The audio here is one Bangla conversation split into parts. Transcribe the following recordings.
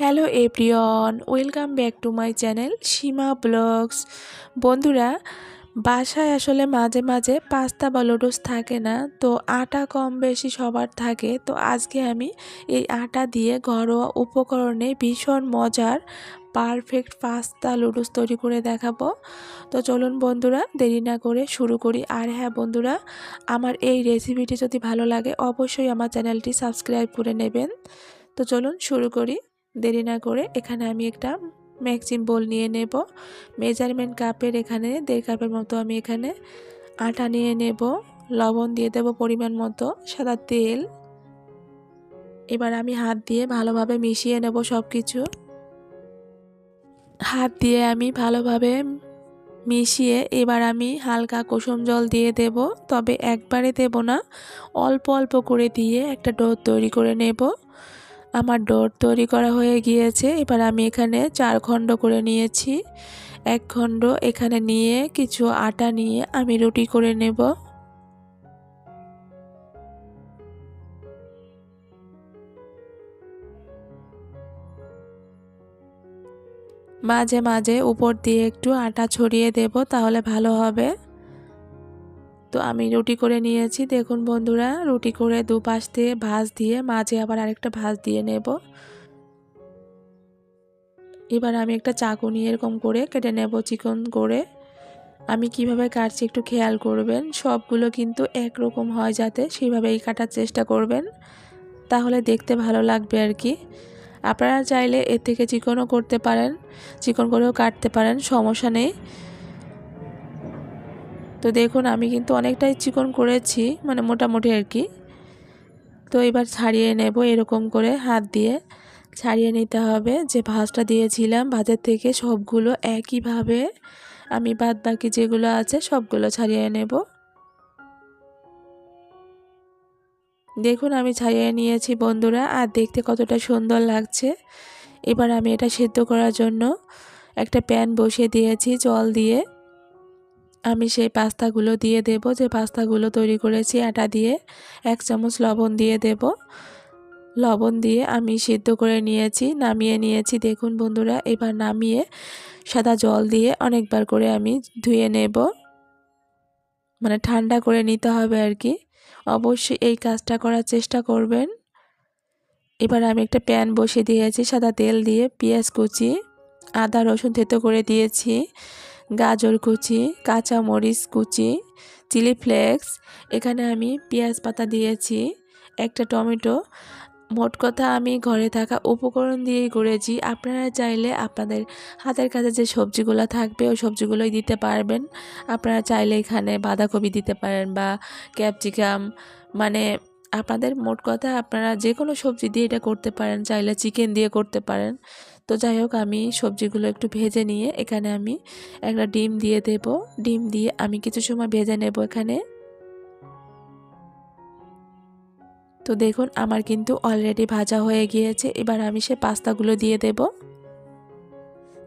Hello everyone, welcome back to my channel Seema blogs. বন্ধুরা, বাসায় আসলে মাঝে মাঝে পাস্তা বা লুডুস থাকে না, তো আটা কম বেশি সবার থাকে। তো আজকে আমি এই আটা দিয়ে ঘরোয়া উপকরণে ভীষণ মজার পারফেক্ট পাস্তা লুডুস তৈরি করে দেখাবো। তো চলুন বন্ধুরা, দেরি না করে শুরু করি। আর হ্যাঁ বন্ধুরা, আমার এই রেসিপিটি যদি ভালো লাগে, অবশ্যই আমার চ্যানেলটি সাবস্ক্রাইব করে নেবেন। তো চলুন শুরু করি। দেরি না করে এখানে আমি একটা ম্যাক্সিম বোল নিয়ে নেব। মেজারমেন্ট কাপের এখানে দেড় কাপের মতো আমি এখানে আটা নিয়ে নেব। লবণ দিয়ে দেব পরিমাণ মতো, সাদা তেল। এবার আমি হাত দিয়ে ভালোভাবে মিশিয়ে নেব সব কিছু হাত দিয়ে আমি ভালোভাবে মিশিয়ে এবার আমি হালকা কুসুম জল দিয়ে দেব, তবে একবারে দেব না। অল্প অল্প করে দিয়ে একটা ডো তৈরি করে নেব। আমার ডোর তৈরি করা হয়ে গিয়েছে। এবার আমি এখানে চার খণ্ড করে নিয়েছি। এক খণ্ড এখানে নিয়ে কিছু আটা নিয়ে আমি রুটি করে নেব। মাঝে মাঝে উপর দিয়ে একটু আটা ছড়িয়ে দেব, তাহলে ভালো হবে। তো আমি রুটি করে নিয়েছি। দেখুন বন্ধুরা, রুটি করে দুপাশ দিয়ে ভাজ দিয়ে মাঝে আবার আরেকটা ভাজ দিয়ে নেব। এবার আমি একটা চাকু নিয়ে এরকম করে কেটে নেব চিকন করে। আমি কীভাবে কাটছি একটু খেয়াল করবেন। সবগুলো কিন্তু একরকম হয় যাতে সেইভাবেই কাটার চেষ্টা করবেন, তাহলে দেখতে ভালো লাগবে আর কি। আপনারা চাইলে এর থেকে চিকনও করতে পারেন, চিকন করেও কাটতে পারেন, সমস্যা নেই। তো দেখুন, আমি কিন্তু অনেকটাই চিকন করেছি মানে মোটামুটি আর কি। তো এবার ছাড়িয়ে নেব এরকম করে হাত দিয়ে। ছাড়িয়ে নিতে হবে যে ভাজটা দিয়েছিলাম, ভাজের থেকে সবগুলো একইভাবে আমি বাদ বাকি যেগুলো আছে সবগুলো ছাড়িয়ে নেব। দেখুন, আমি ছাড়িয়ে নিয়েছি বন্ধুরা, আর দেখতে কতটা সুন্দর লাগছে। এবার আমি এটা সেদ্ধ করার জন্য একটা প্যান বসিয়ে দিয়েছি জল দিয়ে। আমি সেই পাস্তাগুলো দিয়ে দেব, যে পাস্তাগুলো তৈরি করেছি, আটা দিয়ে এক চামচ লবণ দিয়ে দেব। লবণ দিয়ে আমি সিদ্ধ করে নিয়েছি, নামিয়ে নিয়েছি। দেখুন বন্ধুরা, এবার নামিয়ে সাদা জল দিয়ে অনেকবার করে আমি ধুয়ে নেব। মানে ঠান্ডা করে নিতে হবে আর কি। অবশ্যই এই কাজটা করার চেষ্টা করবেন। এবার আমি একটা প্যান বসিয়ে দিয়েছি, সাদা তেল দিয়ে পেঁয়াজ কুচি, আদা, রসুন থেতো করে দিয়েছি। গাজর কুচি কাঁচা মরিচ কুচি, চিলি ফ্লেক্স, এখানে আমি পেঁয়াজ পাতা দিয়েছি, একটা টমেটো। মোট কথা আমি ঘরে থাকা উপকরণ দিয়েই করেছি আপনারা চাইলে আপনাদের হাতের কাছে যে সবজিগুলো থাকবে, ওই সবজিগুলোই দিতে পারবেন। আপনারা চাইলে এখানে বাঁধাকপি দিতে পারেন বা ক্যাপসিকাম। মানে আপনাদের মোট কথা আপনারা যে কোনো সবজি দিয়ে এটা করতে পারেন, চাইলে চিকেন দিয়ে করতে পারেন। তো যাই হোক, আমি সবজিগুলো একটু ভেজে নিয়ে এখানে আমি একটা ডিম দিয়ে দেব। ডিম দিয়ে আমি কিছু সময় ভেজে নেব এখানে। তো দেখুন, আমার কিন্তু অলরেডি ভাজা হয়ে গিয়েছে। এবার আমি সে পাস্তাগুলো দিয়ে দেব।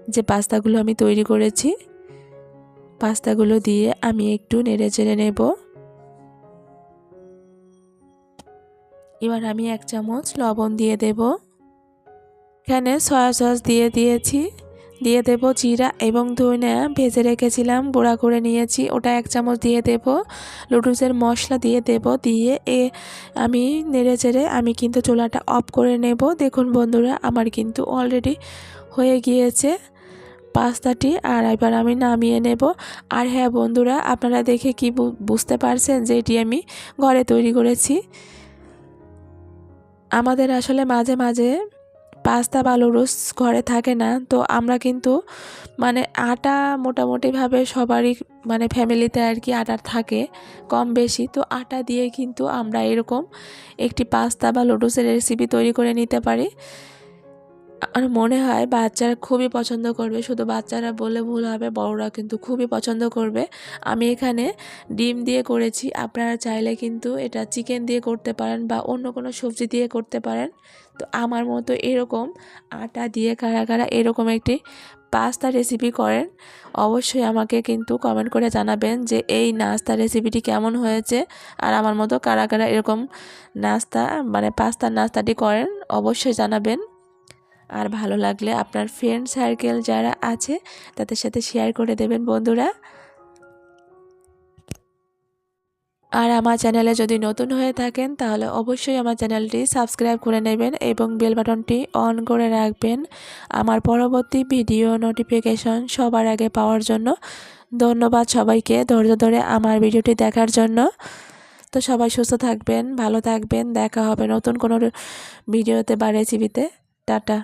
যে পাস্তাগুলো আমি তৈরি করেছি, পাস্তাগুলো দিয়ে আমি একটু নেড়ে চেড়ে নেব। এবার আমি এক চামচ লবণ দিয়ে দেবো। এখানে সয়া সস দিয়ে দিয়েছি। দিয়ে দেব জিরা এবং ধনিয়া ভেজে রেখেছিলাম, গুঁড়া করে নিয়েছি। ওটা এক চামচ দিয়ে দেব। লুডুসের মশলা দিয়ে দেব। দিয়ে এ, আমি নেড়ে চেড়ে আমি কিন্তু চুলাটা অফ করে নেব। দেখুন বন্ধুরা, আমার কিন্তু অলরেডি হয়ে গিয়েছে পাস্তাটি। আর এবার আমি নামিয়ে নেব। আর হ্যাঁ বন্ধুরা, আপনারা দেখে কি বুঝতে পারছেন যে এটি আমি ঘরে তৈরি করেছি। আমাদের আসলে মাঝে মাঝে পাস্তা বা লুডুস ঘরে থাকে না, তো আমরা কিন্তু মানে আটা মোটামুটিভাবে সবারই মানে ফ্যামিলিতে আর কি আটা থাকে, কম বেশি। তো আটা দিয়ে কিন্তু আমরা এরকম একটি পাস্তা বা লুডুসের রেসিপি তৈরি করে নিতে পারি। আমার মনে হয় বাচ্চারা খুবই পছন্দ করবে। শুধু বাচ্চারা বলে ভুল হবে, বড়রা কিন্তু খুবই পছন্দ করবে। আমি এখানে ডিম দিয়ে করেছি। আপনারা চাইলে কিন্তু এটা চিকেন দিয়ে করতে পারেন বা অন্য কোনো সবজি দিয়ে করতে পারেন। তো আমার মতো এরকম আটা দিয়ে কারা কারা এরকম একটি পাস্তা রেসিপি করেন, অবশ্যই আমাকে কিন্তু কমেন্ট করে জানাবেন যে এই নাস্তা রেসিপিটি কেমন হয়েছে আর আমার মতো কারা কারা এরকম নাস্তা মানে পাস্তার নাস্তাটি করেন, অবশ্যই জানাবেন। আর ভালো লাগলে আপনার ফ্রেন্ড সার্কেল যারা আছে, তাদের সাথে শেয়ার করে দেবেন বন্ধুরা। আর আমার চ্যানেলে যদি নতুন হয়ে থাকেন, তাহলে অবশ্যই আমার চ্যানেলটি সাবস্ক্রাইব করে নেবেন এবং বেল বাটনটি অন করে রাখবেন। আমার পরবর্তী ভিডিও নোটিফিকেশন সবার আগে পাওয়ার জন্য ধন্যবাদ সবাইকে ধৈর্য ধরে আমার ভিডিওটি দেখার জন্য। তো সবাই সুস্থ থাকবেন, ভালো থাকবেন, দেখা হবে নতুন কোনো ভিডিওতে বা রেসিপিতে টাটা।